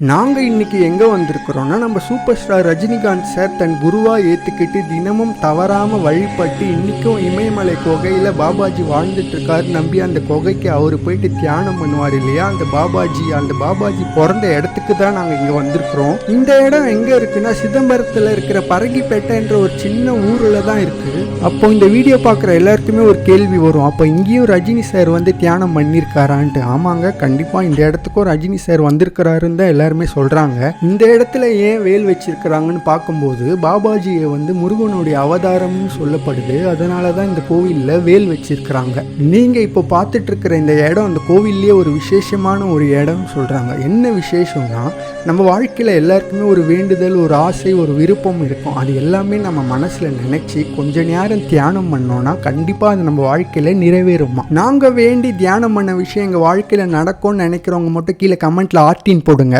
நாங்கள் இன்னைக்கு எங்கே வந்திருக்கிறோன்னா நம்ம சூப்பர் ஸ்டார் ரஜினிகாந்த் சார் தன் குருவாக ஏற்றுக்கிட்டு தினமும் தவறாமல் வழிபட்டு இன்றைக்கும் இமயமலை குகையில் பாபாஜி வாழ்ந்துட்டுருக்காரு நம்பி அந்த குகைக்கு அவர் போயிட்டு தியானம் பண்ணுவார் இல்லையா? அந்த பாபாஜி அந்த பாபாஜி பிறந்த இடத்துக்கு தான் நாங்கள் இங்கே வந்திருக்கிறோம். இந்த இடம் எங்கே இருக்குன்னா சிதம்பரத்தில் இருக்கிற பரங்கிப்பேட்டைன்ற ஒரு சின்ன ஊரில் தான் இருக்குது அப்போ இந்த வீடியோ பார்க்குற எல்லாருக்குமே ஒரு கேள்வி வரும். அப்போ இங்கேயும் ரஜினி சார் வந்து தியானம் பண்ணியிருக்காரான்ட்டு. ஆமாங்க கண்டிப்பாக இந்த இடத்துக்கும் ரஜினி சார் வந்திருக்கிறாருன்னு தான் எல்லாருமே சொல்கிறாங்க இந்த இடத்துல ஏன் வேல் வச்சிருக்கிறாங்கன்னு பார்க்கும்போது பாபாஜியை வந்து முருகனுடைய அவதாரம்னு சொல்லப்படுது. அதனால தான் இந்த கோவிலில் வேல் வச்சிருக்கிறாங்க. நீங்கள் இப்போ பார்த்துட்டு இருக்கிற இந்த இடம் அந்த கோவில்லேயே ஒரு விசேஷமான ஒரு இடம்னு சொல்கிறாங்க என்ன விசேஷம்னா நம்ம வாழ்க்கையில் எல்லாருக்குமே ஒரு வேண்டுதல் ஒரு ஆசை ஒரு விருப்பம் இருக்கும். அது எல்லாமே நம்ம மனசில் நினச்சி கொஞ்ச நேரம் தியானம் பண்ணோன்னா கண்டிப்பாக அது நம்ம வாழ்க்கையில் நிறைவேறுமா? நாங்கள் வேண்டி தியானம் பண்ண விஷயம் எங்கள் வாழ்க்கையில் நடக்கும்னு நினைக்கிறவங்க மட்டும் கீழே கமெண்ட்டில் ஆர்டின் போடுங்க.